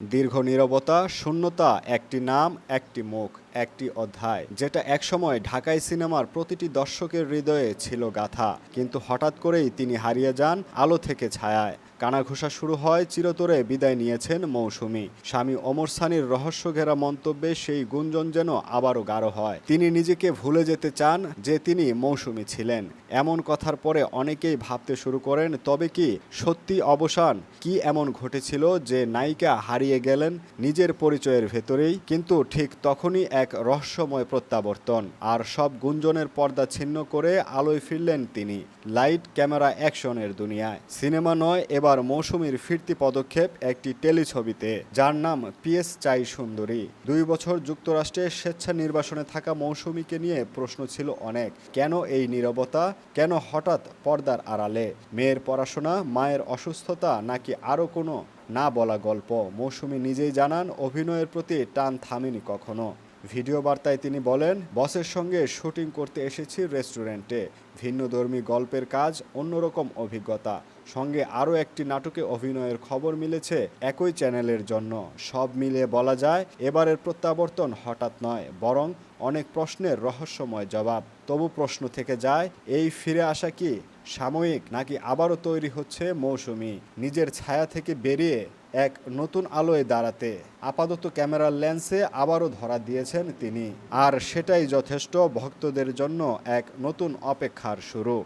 দীর্ঘ নিরবতা শূন্যতা একটি নাম একটি মুখ। একটি অধ্যায়, যেটা একসময় ঢাকাই সিনেমার প্রতিটি দর্শকের হৃদয়ে ছিল গাথা। কিন্তু হঠাৎ করেই তিনি হারিয়ে যান আলো থেকে ছায়ায়। কানাঘুষা শুরু হয় চিরতরে বিদায় নিয়েছেন মৌসুমী। স্বামী ওমর সানির রহস্য ঘেরা মন্তব্যে সেই গুঞ্জন যেন আবারও গাঢ় হয়। তিনি নিজেকে ভুলে যেতে চান যে তিনি মৌসুমী ছিলেন। এমন কথার পরে অনেকেই ভাবতে শুরু করেন, তবে কি সত্যি অবসান? কি এমন ঘটেছিল যে নায়িকা হারিয়ে গেলেন নিজের পরিচয়ের ভেতরেই? কিন্তু ঠিক তখনই এক রহস্যময় প্রত্যাবর্তন। আর সব গুঞ্জনের পর্দা ছিন্ন করে আলোয় ফিরলেন তিনি, লাইট ক্যামেরা অ্যাকশনের দুনিয়ায়। সিনেমা নয়, এবার মৌসুমীর ফিরতি পদক্ষেপ একটি টেলিছবিতে, যার নাম পিএস চাই সুন্দরী। দুই বছর যুক্তরাষ্ট্রে স্বেচ্ছা নির্বাসনে থাকা মৌসুমীকে নিয়ে প্রশ্ন ছিল অনেক, কেন এই নীরবতা, কেন হঠাৎ পর্দার আড়ালে? মেয়ের পড়াশোনা, মায়ের অসুস্থতা, নাকি আরও কোনো? না বলা গল্প। মৌসুমী নিজেই জানান, অভিনয়ের প্রতি টান থামেনি কখনো। ভিডিও বার্তায় তিনি বলেন, বসের সঙ্গে শুটিং করতে এসেছি রেস্টুরেন্টে। ভিন্নধর্মী গল্পের কাজ, অন্যরকম অভিজ্ঞতা। সঙ্গে আরও একটি নাটকে অভিনয়ের খবর মিলেছে একই চ্যানেলের জন্য। সব মিলিয়ে বলা যায়, এবারের প্রত্যাবর্তন হঠাৎ নয়, বরং অনেক প্রশ্নের রহস্যময় জবাব। তবু প্রশ্ন থেকে যায়, এই ফিরে আসা কি সাময়িক নাকি আবারও তৈরি হচ্ছে মৌসুমি? নিজের ছায়া থেকে বেরিয়ে এক নতুন আলোয় দাঁড়াতে। আপাতত ক্যামেরার লেন্সে আবারও ধরা দিয়েছেন তিনি। আর সেটাই যথেষ্ট ভক্তদের জন্য এক নতুন অপেক্ষার শুরু।